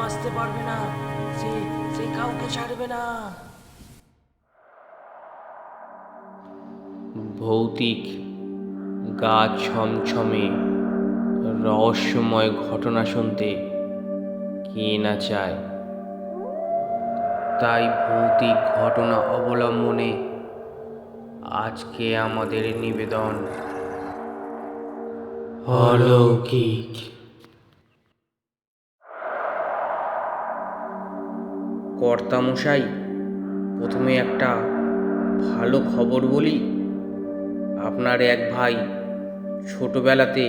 বাঁচতে পারবে না, সে সে কাউকে ছাড়বে না। ভৌতিক, গা ছমছমে, রহস্যময় ঘটনা শুনতে কে না চায়? তাই ভৌতিক ঘটনা অবলম্বনে আজকে আমাদের নিবেদন। অলৌকিক। কর্তামশাই, প্রথমে একটা ভালো খবর বলি। আপনার এক ভাই ছোটবেলাতে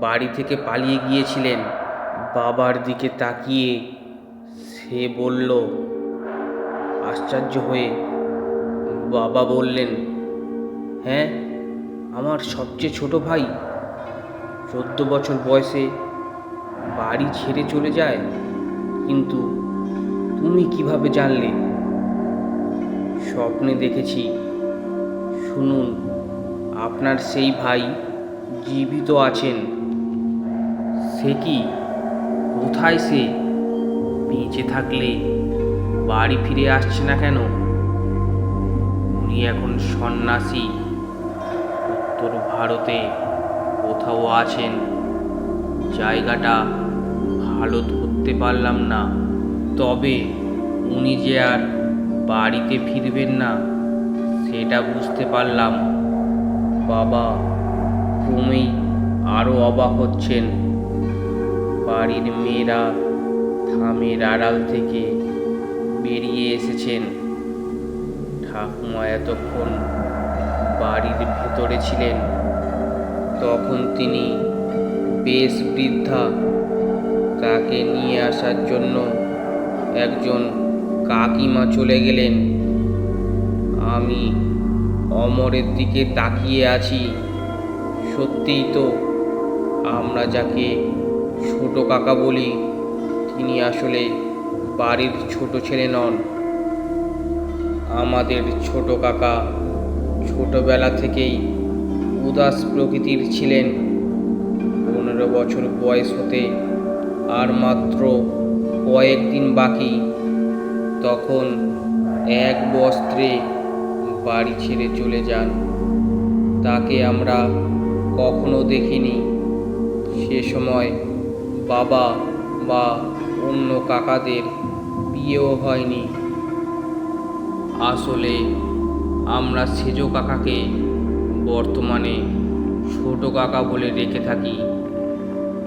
বাড়ি থেকে পালিয়ে গিয়েছিলেন। বাবার দিকে তাকিয়ে সে বলল, আশ্চর্য হয়ে বাবা বললেন হ্যাঁ আমার সবচেয়ে ছোট ভাই চোদ্দ বছর বয়সে বাড়ি ছেড়ে চলে যায়, কিন্তু তুমি কীভাবে জানলে? স্বপ্নে দেখেছি। শুনুন, আপনার সেই ভাই জীবিত আছেন। সে কি? কোথায় সে? বেঁচে থাকলে বাড়ি ফিরে আসছে না কেন? উনি এখন সন্ন্যাসী, উত্তর ভারতে কোথাও আছেন। জায়গাটা ভালো ধরতে পারলাম না। তবে উনি যে আর বাড়িতে ফিরবেন না, সেটা বুঝতে পারলাম। বাবা ক্রমেই আরও অবাক হচ্ছেন। বাড়ির মেয়েরা থামের আড়াল থেকে বেরিয়ে এসেছেন। ঠাকুমা এতক্ষণ বাড়ির ভেতরে ছিলেন। তখন তিনি বেশ বৃদ্ধা তাকে নিয়ে আসার জন্য একজন কাকিমা চলে গেলেন। আমি অমরের দিকে তাকিয়ে আছি। সত্যিই তো আমরা যাকে ছোট কাকা বলি, তিনি আসলে বাড়ির ছোট ছেলে নন। আমাদের ছোট কাকা ছোটবেলা থেকেই উদাস প্রকৃতির ছিলেন। পনেরো বছর বয়স হতে আর মাত্র কয়েকদিন বাকি, তখন এক বস্ত্রে বাড়ি ছেড়ে চলে যান। তাকে আমরা কখনো দেখিনি। সে সময় বাবা বা অন্য কাকাদের বিয়েও হয়নি। আসলে আমরা সেজ কাকাকে বর্তমানে ছোট কাকা বলে রেখে থাকি।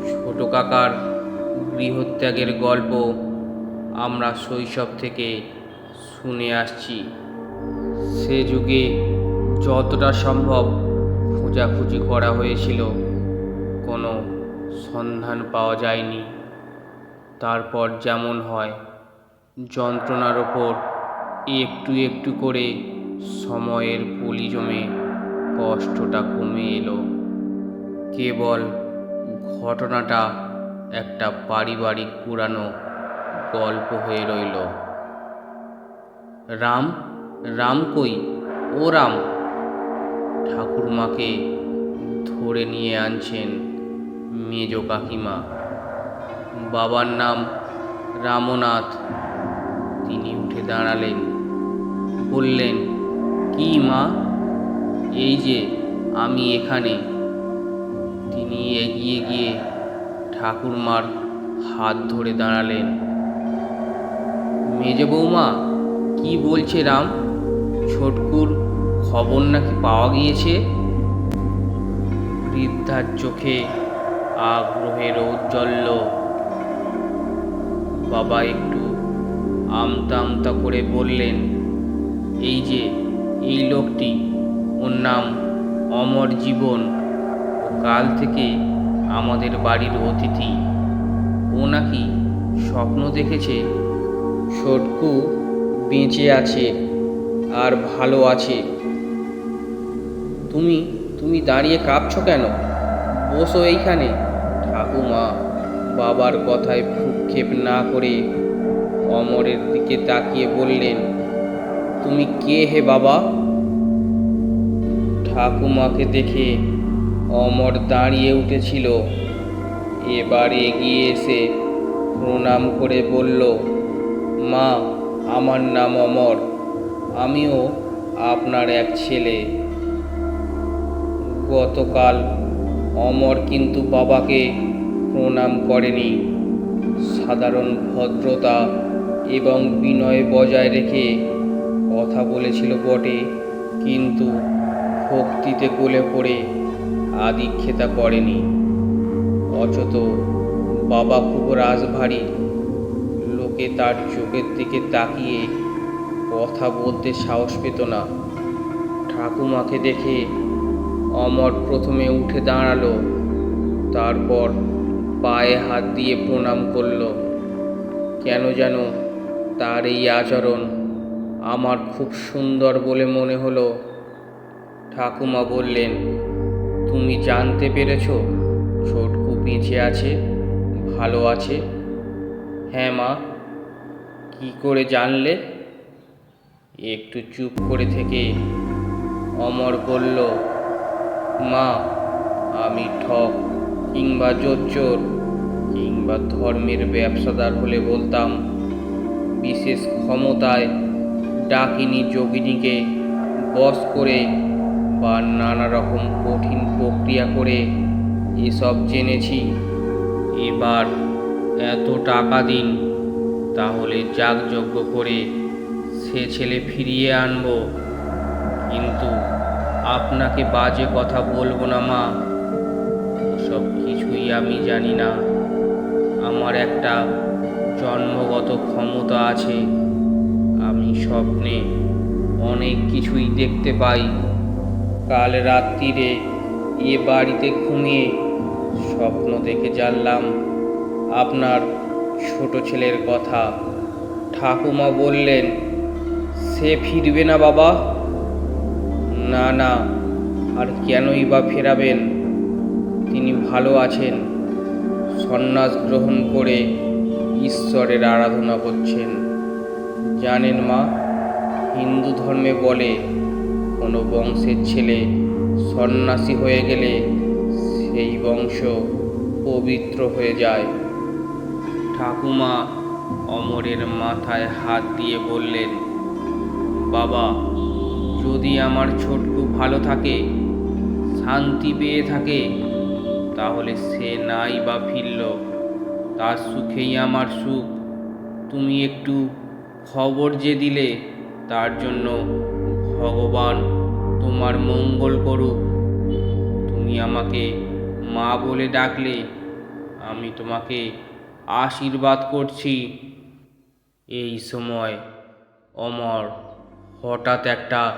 ছোট কাকার গৃহত্যাগের গল্প আমরা শৈশব থেকে শুনে আসছি। সে যুগে যতটা সম্ভব খোঁজাখুঁজি করা হয়েছিল, কোনো সন্ধান পাওয়া যায়নি। তারপর যেমন হয়, যন্ত্রণার ওপর একটু একটু করে সময়ের পুলি জমে কষ্টটা কমে এলো। কেবল ঘটনাটা একটা পারিবারিক পুরানো গল্প হয়ে রইল। রাম রাম কই? ও রাম। ঠাকুরমাকে ধরে নিয়ে আনছেন মেজ কাকিমা। বাবার নাম রামনাথ। তিনি উঠে দাঁড়ালেন। বললেন, কি মা? এই যে আমি এখানে। তিনি এগিয়ে গিয়ে ঠাকুরমার হাত ধরে দাঁড়ালেন। মেজ বৌমা, কি বলছে রাম? ছোটকুর খবর নাকি পাওয়া গিয়েছে? বৃদ্ধার চোখে আগ্রহের ঔজ্জ্বল্য বাবা একটু আমতা আমতা করে বললেন, এই যে, এই লোকটি, ওর নাম অমর জীবন। কাল থেকে আমাদের বাড়ির অতিথি। ও নাকি স্বপ্ন দেখেছে ছোটকু বেঁচে আছে আর ভালো আছে। তুমি তুমি দাঁড়িয়ে কাঁপছ কেন? বসো এইখানে। ঠাকুমা বাবার কথায় ভ্রুক্ষেপ না করে অমরের দিকে তাকিয়ে বললেন, তুমি কে হে বাবা? ঠাকুমাকে দেখে অমর দাঁড়িয়ে উঠেছিল। এবার এগিয়ে এসে প্রণাম করে বলল, মা, আমার নাম অমর। আমিও আপনার এক ছেলে। গতকাল অমর কিন্তু বাবাকে প্রণাম করেনি। সাধারণ ভদ্রতা এবং বিনয় বজায় রেখে কথা বলেছিল বটে, কিন্তু ভক্তিতে গলে পড়ে আদিক্ষেতা করেনি। অচত বাবা খুব রাজভারী। লোকে তার চোখের দিকে তাকিয়ে কথা বলতে সাহস পেত না। ঠাকুমাকে দেখে অমর প্রথমে উঠে দাঁড়াল, তারপর পায়ে হাত দিয়ে প্রণাম করল। কেন যেন তার এই আচরণ আমার খুব সুন্দর বলে মনে হলো। ঠাকুমা বললেন তুমি জানতে পেরেছ? ছোটকু বেঁচে আছে, ভালো আছে। হ্যাঁ মা, কি করে জানলে? একটু চুপ করে থেকে অমর বলল, মা, আমি ঠক কিংবা জোচ্চোর কিংবা ধর্মের ব্যবসাদার হলে বলতাম, বিশেষ ক্ষমতায় ডাকিনী যোগিনীকে বস করে বা নানা রকম কঠিন প্রক্রিয়া করে এসব জেনেছি। এবার এত টাকা দিন, তাহলে যাগযজ্ঞ করে সে ছেলে ফিরিয়ে আনব। কিন্তু আপনাকে বাজে কথা বলব না, মা। সব কিছুই আমি জানি না। আমার একটা জন্মগত ক্ষমতা আছে। আমি স্বপ্নে অনেক কিছুই দেখতে পাই। কাল রাত্রিরে এ বাড়িতে ঘুমিয়ে স্বপ্ন দেখে জানলাম আপনার ছোট ছেলের কথা। ঠাকুমা বললেন, সে ফিরবে না বাবা? না না, আর কেনই বা ফেরাবেন? তিনি ভালো আছেন। সন্ন্যাস গ্রহণ করে ঈশ্বরের আরাধনা করছেন। জানেন মা, হিন্দু ধর্মে বলে কোনো বংশের ছেলে সন্ন্যাসী হয়ে গেলে সেই বংশ পবিত্র হয়ে যায়। ঠাকুমা অমরের মাথায় হাত দিয়ে বললেন, বাবা, যদি আমার ছোটকু ভালো থাকে, শান্তি পেয়ে থাকে, তাহলে সে নাই বা ফিরল। তার সুখেই আমার সুখ। তুমি একটু খবর যে দিলে, তার জন্য ভগবান তোমার মঙ্গল করুক। তুমি আমাকে মা বলে ডাকলে, আমি তোমাকে আশীর্বাদ করছি। এই সময় অমর হঠাৎ একটা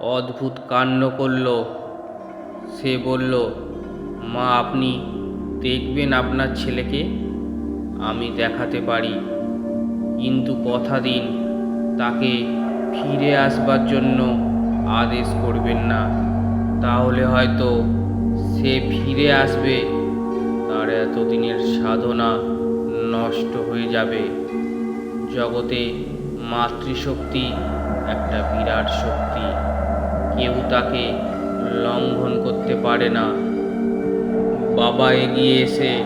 অদ্ভুত কাণ্ড করল। সে বলল, মা, আপনি দেখবেন আপনার ছেলেকে? আমি দেখাতে পারি। কিন্তু কথা দিন, তাকে ফিরে আসবার জন্য আদেশ করবেন না। তাহলে হয়তো সে ফিরে আসবে। তার এতদিনের সাধনা নষ্ট হয়ে যাবে। জগতে মাতৃশক্তি একটা বিরাট শক্তি। কেউ তাকে লঙ্ঘন করতে পারে না। বাবা এগিয়ে এসে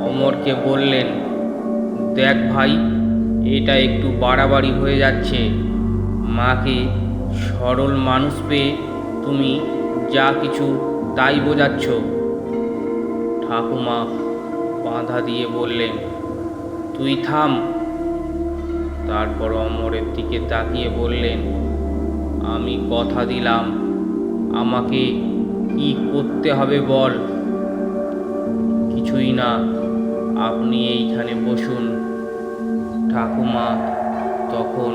অমরকে বললেন, দেখ ভাই, এটা একটু বাড়াবাড়ি হয়ে যাচ্ছে। মাকে সরল মানুষ পেয়ে তুমি যা কিছু তাই বোঝাচ্ছ। ঠাকুমা বাধা দিয়ে বললেন, তুই থাম। তারপর অমরের দিকে তাকিয়ে বললেন, আমি কথা দিলাম, আমাকে কি করতে হবে বল? কিছুই না, আপনি এইখানে বসুন। ঠাকুমা তখন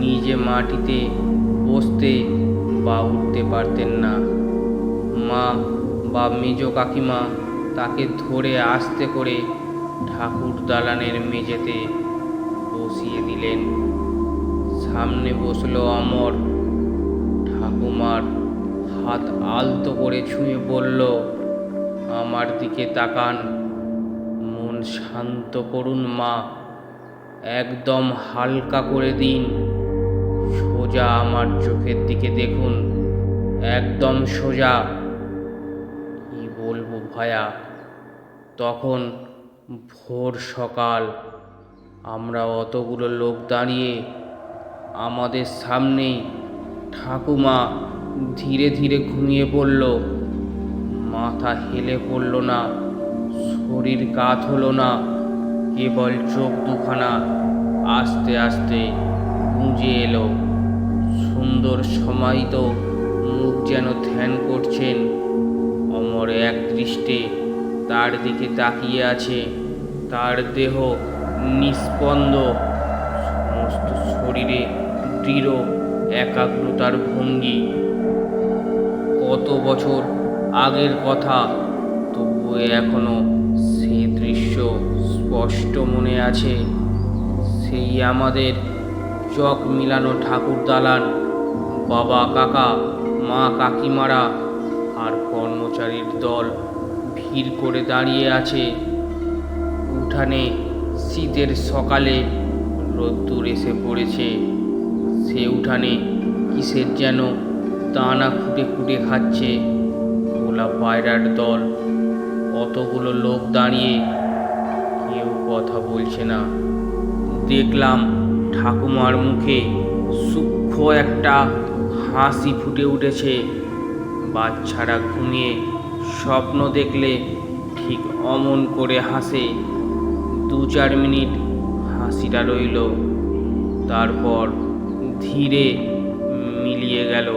নিজে মাটিতে বসতে বা উঠতে পারতেন না। মা বা মেজ কাকিমা তাকে ধরে আস্তে করে ঠাকুর দালানের মেঝেতে বসিয়ে দিলেন। সামনে বসল অমর। ঠাকুমার হাত আলতো করে ছুঁয়ে বলল, আমার দিকে তাকান। মন শান্ত করুন মা। একদম হালকা করে দিন। সোজা আমার চোখের দিকে দেখুন। একদম সোজা। কি বলব ভায়া? তখন ভোর সকাল। আমরা অতগুলো লোক দাঁড়িয়ে আমাদের সামনেই ঠাকুমা ধীরে ধীরে ঘুমিয়ে পড়ল। মাথা হেলে পড়ল না, শরীর কাত হলো না, কেবল চোখ দুখানা। আস্তে আস্তে গুঁজে এলো সুন্দর সমাহিত মুখ যেন ধ্যান করছেন। অমর এক দৃষ্টে তার দিকে তাকিয়ে আছে। তার দেহ নিস্পন্দ সমস্ত শরীরে দৃঢ় একাগ্রতার ভঙ্গি। কত বছর আগের কথা, তবুও এখনও সেই দৃশ্য স্পষ্ট মনে আছে। সেই আমাদের চক মিলানো ঠাকুর দালান বাবা, কাকা, মা, কাকিমারা আর কর্মচারীর দল ভিড় করে দাঁড়িয়ে আছে। উঠানে শীতের সকালে রোদ্দুর এসে পড়েছে। সে উঠানে কিসের যেন দানা খুঁটে খুঁটে খাচ্ছে। গোলা পায়রার দল, অতগুলো লোক দাঁড়িয়ে কেউ কথা বলছে না। দেখলাম ঠাকুমার মুখে সূক্ষ্ম একটা হাসি ফুটে উঠেছে। বাচ্চারা ঘুমিয়ে স্বপ্ন দেখলে ঠিক অমন করে হাসে। দু চার মিনিট হাসিটা রইল। তারপর ধীরে মিলিয়ে গেল।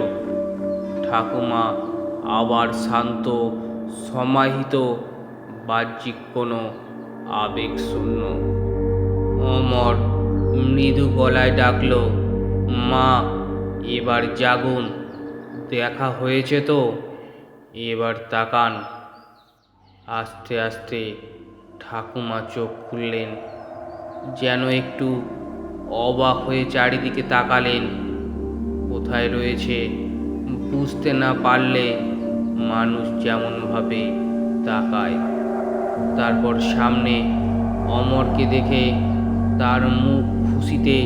ঠাকুমা আবার শান্ত, সমাহিত, বাহ্যিক কোনো আবেগ শূন্য অমর মৃদু গলায় ডাকল, মা এবার জাগুন। দেখা হয়েছে তো? এবার তাকান। আস্তে আস্তে ঠাকুমা চোখ খুললেন, যেন একটু অবাক হয়ে চারিদিকে তাকালেন। কোথায় রয়েছে বুঝতে না পারলে মানুষ যেমনভাবে তাকায়। তারপর সামনে অমরকে দেখে তার মুখ খুশিতে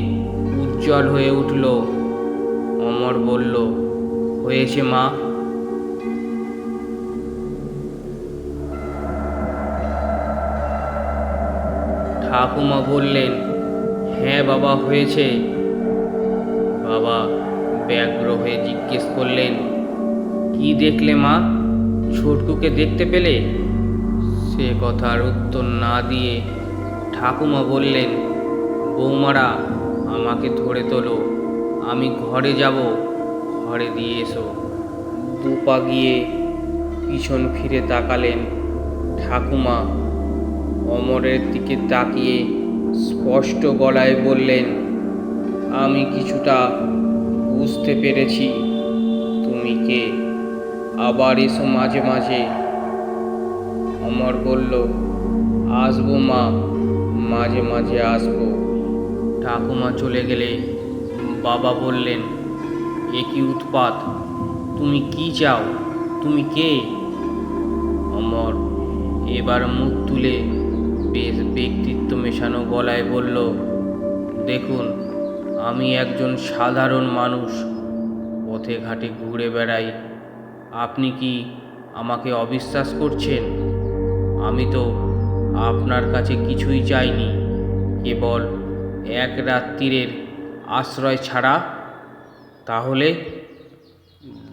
উজ্জ্বল হয়ে উঠল। অমর বলল, হয়েছে মা। ঠাকুমা বললেন হ্যাঁ বাবা, হয়েছে। বাবা ব্যগ্র হয়ে জিজ্ঞেস করলেন, কি দেখলে মা? ছোটকুকে দেখতে পেলে? সে কথার উত্তর না দিয়ে ঠাকুমা বললেন, বৌমারা, আমাকে ধরে তোলো। আমি ঘরে যাব। ঘরে দিয়ে এসো। দুপা গিয়ে পিছন ফিরে তাকালেন ঠাকুমা। অমরের দিকে তাকিয়ে স্পষ্ট গলায় বললেন, আমি কিছুটা বুঝতে পেরেছি। তুমি কে? আবার এসো মাঝে মাঝে। অমর বলল, আসব মা, মাঝে মাঝে আসব। ঠাকুমা চলে গেলে বাবা বললেন, এ কি উৎপাত? তুমি কি চাও? তুমি কে? অমর এবার মুখ তুলে বেশ ব্যক্তিত্ব মেশানো গলায় বলল, দেখুন, আমি একজন সাধারণ মানুষ, পথে ঘাটে ঘুরে বেড়াই। আপনি কি আমাকে অবিশ্বাস করছেন? আমি তো আপনার কাছে কিছুই চাইনি, কেবল এক রাত্রিরের আশ্রয় ছাড়া, তাহলে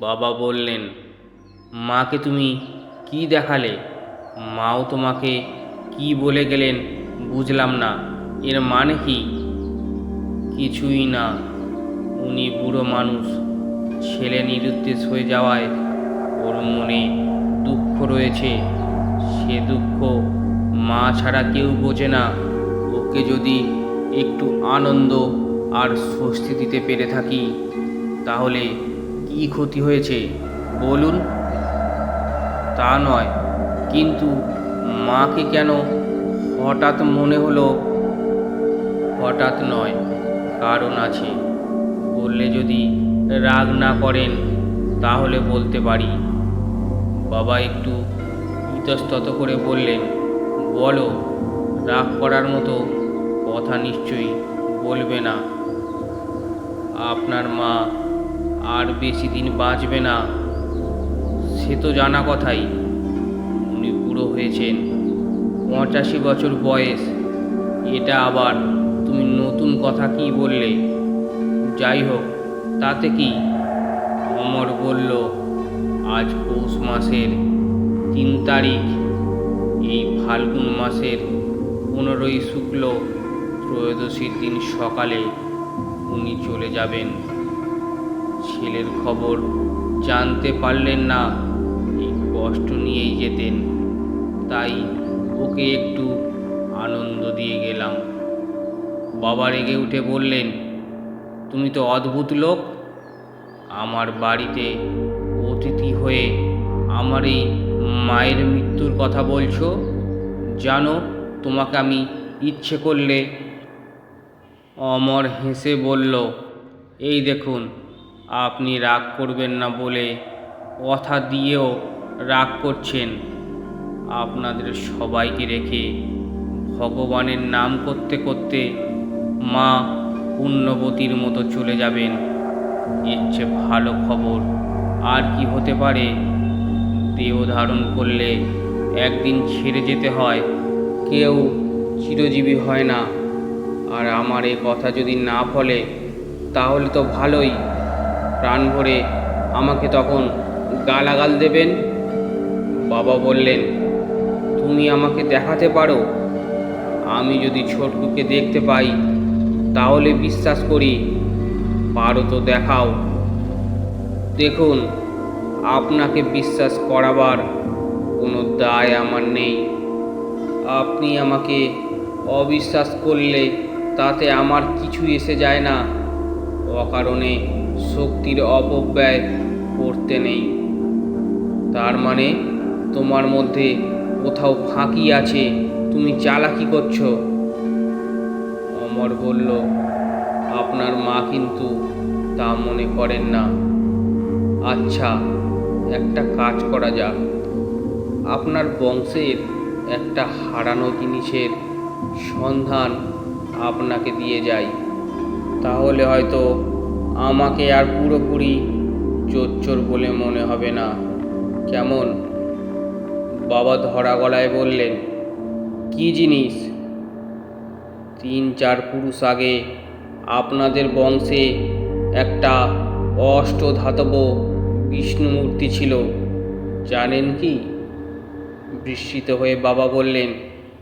বাবা বললেন, মাকে তুমি কি দেখালে? মাও তোমাকে কি বলে গেলেন বুঝলাম না। এর মানে কি? কিছুই না। উনি বুড়ো মানুষ। ছেলে নিরুদ্দেশ হয়ে যাওয়ায় ওর মনে দুঃখ রয়েছে। সে দুঃখ মা ছাড়া কেউ বোঝে না। ওকে যদি একটু আনন্দ আর স্বস্তি দিতে পেরে থাকি, তাহলে কি ক্ষতি হয়েছে বলুন? তা নয়, কিন্তু মাকে কেন হঠাৎ মনে হলো? হঠাৎ নয়, কারণ আছে। বললে যদি রাগ না করেন, তাহলে বলতে পারি। বাবা একটু ইতস্তত করে বললেন, বলো, রাগ করার মতো কথা নিশ্চয়ই বলবে না। আপনার মা আর বেশি দিন বাঁচবে না, সে তো জানা কথাই। উনি বুড়ো হয়েছেন, পঁচাশি বছর বয়স। এটা আবার তুমি নতুন কথা কি বললে? যাই হোক, তাতে কি? অমর বলল, আজ পৌষ মাসের তিন তারিখ। এই ফাল্গুন মাসের পনেরোই শুক্ল ত্রয়োদশীর দিন সকালে উনি চলে যাবেন। ছেলের খবর জানতে পারলেন না। এই কষ্ট নিয়েই যেতেন। তাই ওকে একটু আনন্দ দিয়ে গেলাম। বাবা রেগে উঠে বললেন, তুমি তো অদ্ভুত লোক। আমার বাড়িতে অতিথি হয়ে আমার এই মায়ের মৃত্যুর কথা বলছো। জানো, তোমাকে আমি ইচ্ছে করলে অমর হেসে বলল, এই দেখুন, আপনি রাগ করবেন না বলে কথা দিয়েও রাগ করছেন। আপনাদের সবাইকে রেখে ভগবানের নাম করতে করতে মা পুণ্যবতীর মতো চলে যাবেন। চেয়ে ভালো খবর আর কি হতে পারে? দেহ ধারণ করলে একদিন ছেড়ে যেতে হয়, কেউ চিরজীবী হয় না। আর আমার এই কথা যদি না ফলে, তাহলে তো ভালোই। প্রাণ ভরে আমাকে তখন গালাগাল দেবেন? বাবা বললেন, তুমি আমাকে দেখাতে পারো? আমি যদি ছোটকুকে দেখতে পাই, তাহলে বিশ্বাস করি, পারো তো দেখাও। দেখুন, আপনাকে বিশ্বাস করাবার কোনো দায় আমার নেই। আপনি আমাকে অবিশ্বাস করলে তাতে আমার কিছু এসে যায় না। অকারণে শক্তির অপব্যয় করতে নেই। তার মানে তোমার মধ্যে কোথাও ফাঁকি আছে, তুমি চালাকি করছ। অমর বলল, আপনার মা কিন্তু তা মনে করেন না। আচ্ছা একটা কাজ করা যাক। আপনার বংশের একটা হারানো জিনিসের সন্ধান আপনাকে দিয়ে যাই। তাহলে হয়তো আমাকে আর পুরোপুরি চোর বলে মনে হবে না। কেমন? বাবা ধরা গলায় বললেন, কি জিনিস? তিন চার পুরুষ আগে আপনাদের বংশে একটা অষ্টধাতব বিষ্ণু মূর্তি ছিল। জানেন কি? বিস্মিত হয়ে বাবা বললেন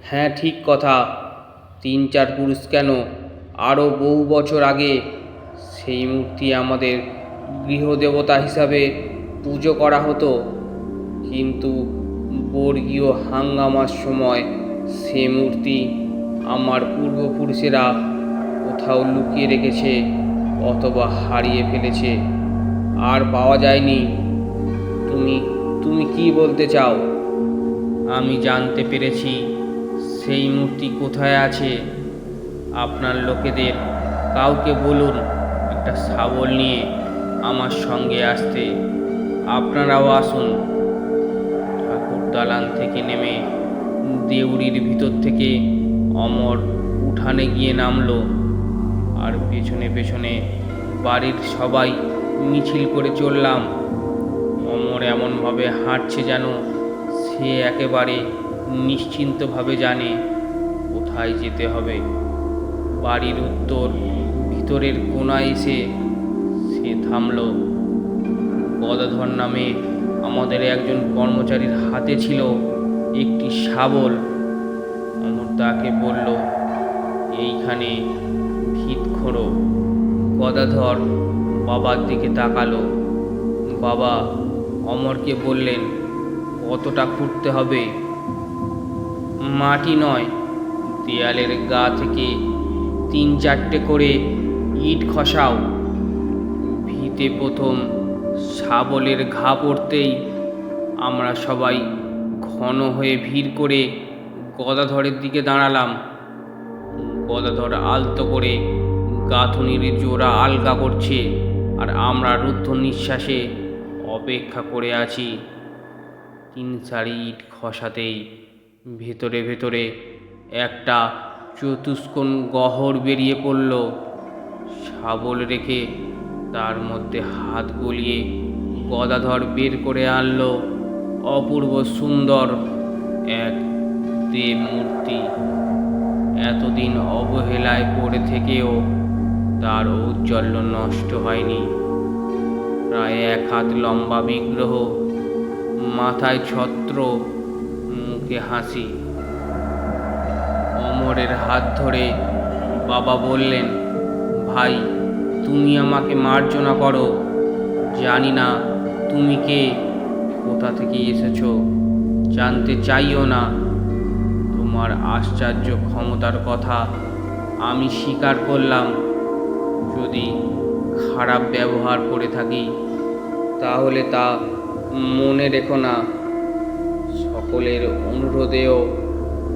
হ্যাঁ ঠিক কথা। তিন চার পুরুষ কেন? আরও বহু বছর আগে সেই মূর্তি আমাদের গৃহদেবতা হিসাবে পুজো করা হতো। কিন্তু বর্গীয় হাঙ্গামার সময় সে মূর্তি আমার পূর্বপুরুষেরা কোথাও লুকিয়ে রেখেছে অথবা হারিয়ে ফেলেছে। আর পাওয়া যায়নি। তুমি তুমি কি বলতে চাও? আমি জানতে পেরেছি। সেই মূর্তি কোথায় আছে? আপনার লোকেদের কাউকে বলুন, একটা শাবল নিয়ে আমার সঙ্গে আসতে। আপনারাও আসুন। ঠাকুর দালান থেকে নেমে দেউড়ির ভিতর থেকে অমর উঠানে গিয়ে নামলো। আর পেছনে পেছনে বাড়ির সবাই মিছিল করে চললাম। অমর এমনভাবে হাঁটছে যেন সে একেবারে নিশ্চিন্তভাবে জানে কোথায় যেতে হবে। বাড়ির উত্তর ভিতরের কোনায় এসে সে থামলো। গদাধর নামে আমাদের একজন কর্মচারীর হাতে ছিল একটি শাবল। অমর তাকে বলল, এইখানে ভিত খোঁড়ো গদাধর বাবার দিকে তাকালো। বাবা অমরকে বললেন, কতটা খুঁড়তে হবে? মাটি নয়, দেয়ালের গা থেকে তিন চারটে করে ইট খসাও। ভিতে প্রথম শাবলের ঘা পড়তেই আমরা সবাই ঘন হয়ে ভিড় করে গদাধরের দিকে দাঁড়ালাম। গদাধর আলতো করে গাঁথুনির জোড়া আলগা করছে আর আমরা রুদ্ধ নিঃশ্বাসে অপেক্ষা করে আছি। তিন সারি ইট খসাতেই ভেতরে ভেতরে একটা চতুষ্কোণ গহর বেরিয়ে পড়ল। শাবল রেখে তার মধ্যে হাত গলিয়ে গদাধর বের করে আনলো। অপূর্ব সুন্দর এক দেব মূর্তি এতদিন অবহেলায় পড়ে থেকেও তার ঔজ্জ্বল্য নষ্ট হয়নি। প্রায় এক হাত লম্বা বিগ্রহ, মাথায় ছত্র মুখে হাসি। অমরের হাত ধরে বাবা বললেন, ভাই, তুমি আমাকে মার্জনা করো। জানি না তুমি কে, কোথা থেকে এসেছ, জানতে চাইও না। তোমার আশ্চর্য ক্ষমতার কথা আমি স্বীকার করলাম। যদি খারাপ ব্যবহার করে থাকি, তাহলে তা মনে রেখো না। সকলের অনুরোধেও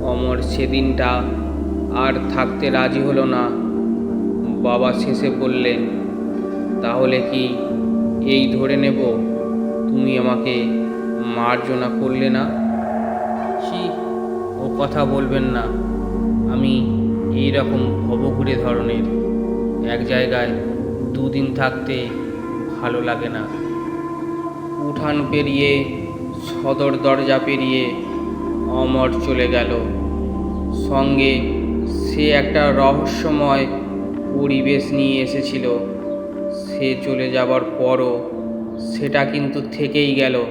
অমর সেদিনটা আর থাকতে রাজি হলো না। বাবা শেষে বললেন, তাহলে কি এই ধরে নেব? তুমি আমাকে মার্জনা করলে না? ছি, ও কথা বলবেন না। আমি এই রকম ভবঘুরে ধরনের এক জায়গায় দুদিন থাকতে ভালো লাগে না। উঠান পেরিয়ে সদর দরজা পেরিয়ে অমর চলে গেল। সঙ্গে সে একটা রহস্যময় পরিবেশ নিয়ে এসেছিল। সে চলে যাবার পরও সেটা কিন্তু থেকেই গেল।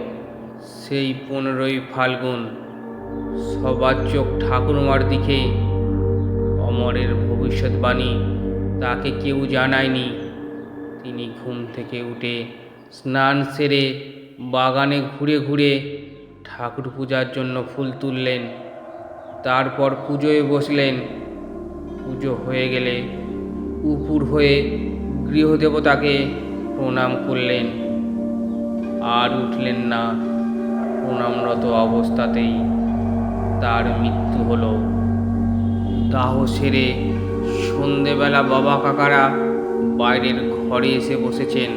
সেই পনেরোই ফাল্গুন সবার চোখ ঠাকুরমার দিকে। অমরের ভবিষ্যৎবাণী তাকে কেউ জানায়নি। তিনি ঘুম থেকে উঠে স্নান সেরে বাগানে ঘুরে ঘুরে ঠাকুর পূজার জন্য ফুল তুললেন। তারপর পুজোয় বসলেন। পুজো হয়ে গেলে উপুর হয়ে গৃহদেবতাকে প্রণাম করলেন। আর উঠলেন না। প্রণামরত অবস্থাতেই তার মৃত্যু হলো। দাহ সেরে সন্ধেবেলা বাবা কাকারা বাইরের ঘরে এসে বসেছেন।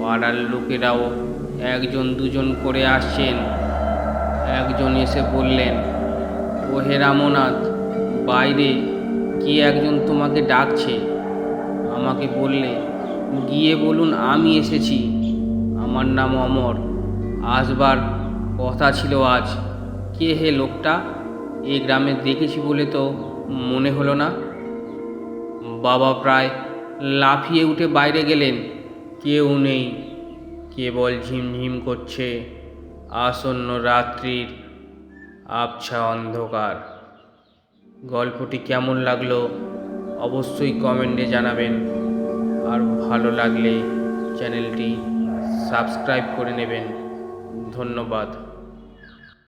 পাড়ার লোকেরাও একজন দুজন করে আসছেন। একজন এসে বললেন, ওহে রামনাথ, বাইরে কে একজন তোমাকে ডাকছে? আমাকে বললে, গিয়ে বলুন, আমি এসেছি। আমার নাম অমর। আসবার কথা ছিল আজ। কে হে লোকটা? এই গ্রামে দেখেছি বলে তো মনে হলো না। বাবা প্রায় লাফিয়ে উঠে বাইরে গেলেন। কেউ নেই। কেবল ঝিমঝিম করছে আসন্ন রাত্রির আবছা অন্ধকার। গল্পটি কেমন লাগল অবশ্যই কমেন্টে জানাবেন। আর ভালো লাগলে চ্যানেলটি সাবস্ক্রাইব করে নেবেন। ধন্যবাদ।